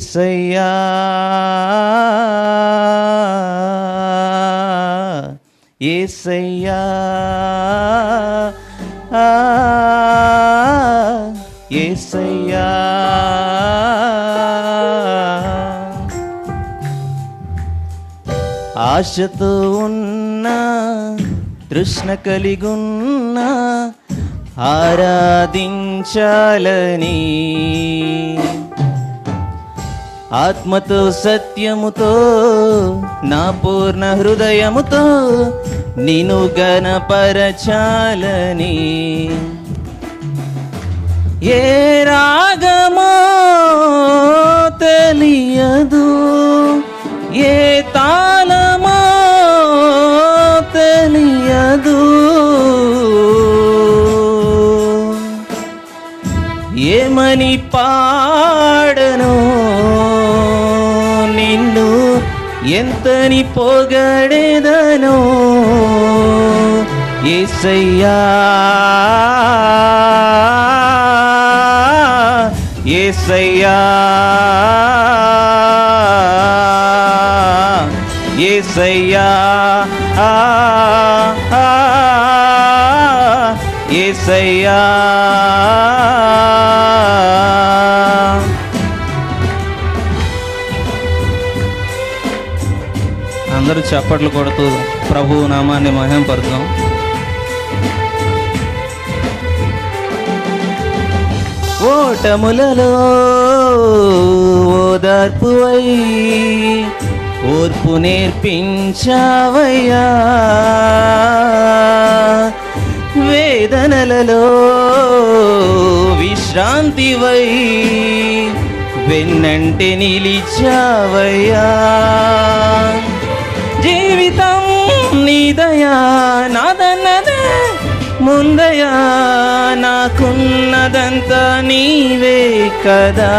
ఏసయ్యా ఏసయ్యా ఏసయ్యా ఆశతో ఉన్నా తృష్ణ కలిగున్నా ఆరాధించాలని ఆత్మతో సత్యముతో నా పూర్ణ హృదయముతో నిను గణపరచాలని. ఏ రాగమో తెలియదు ఏ తాళమో తెలియదు. ఏమని పా ఎంతని పొగడెదను ఏసయ్యా ఏసయ్యా ఏసయ్యా ఆ, ఆ, ఏసయ్యా అందరూ చప్పట్లు కొడుతూ ప్రభు నామాన్ని మహింపరుద్దాం. ఓటములలో ఓదార్పువై ఓర్పు నేర్పించావయ్యా. వేదనలలో విశ్రాంతివై వెన్నంటే నిలిచావయ్యా. జీవితం నీదయా నాదన్నదే. ముందయా నాకున్నదంతా నీవే కదా.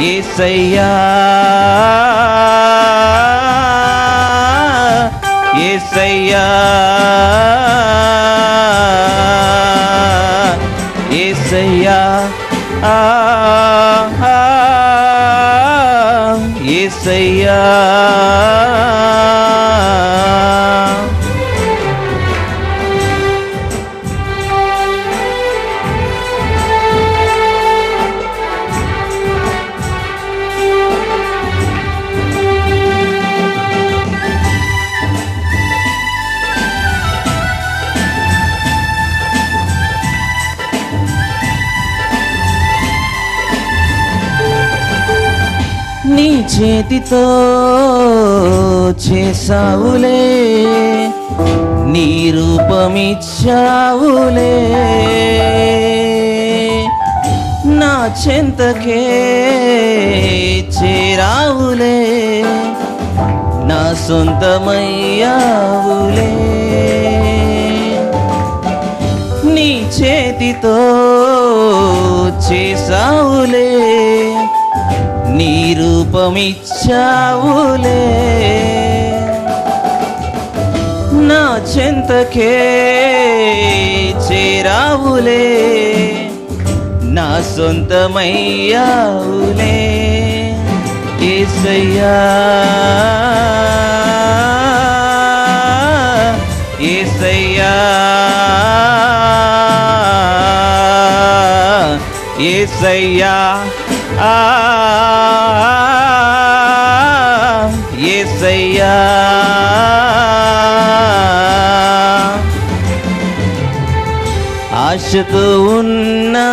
ఏసయ్యా. ఏసయ్యా. ఏసయ్యా. ఆ ఆ, ఏసయ్యా. నీ చేతితో చేసావులే నీ రూపమిచ్చావులే. నా చెంతకే చేరావులే. నా సొంతమయ్యావులే. నీ చేతితో చేసావు రూపమిచ్చావులే నా చెంతకే చేరావులే. నా సొంతమయ్యావులే. ఏసయ్యా. ఏసయ్యా. ఏసయ్యా. ఆ. ఆశతో ఉన్నా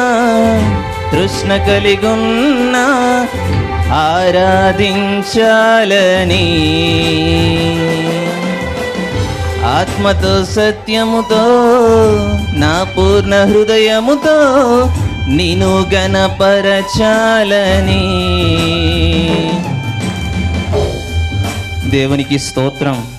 తృష్ణ కలిగున్నా ఆరాధించాలని. ఆత్మతో సత్యముతో నా పూర్ణ హృదయముతో నిను గణపరచాలని. దేవునికి స్తోత్రం.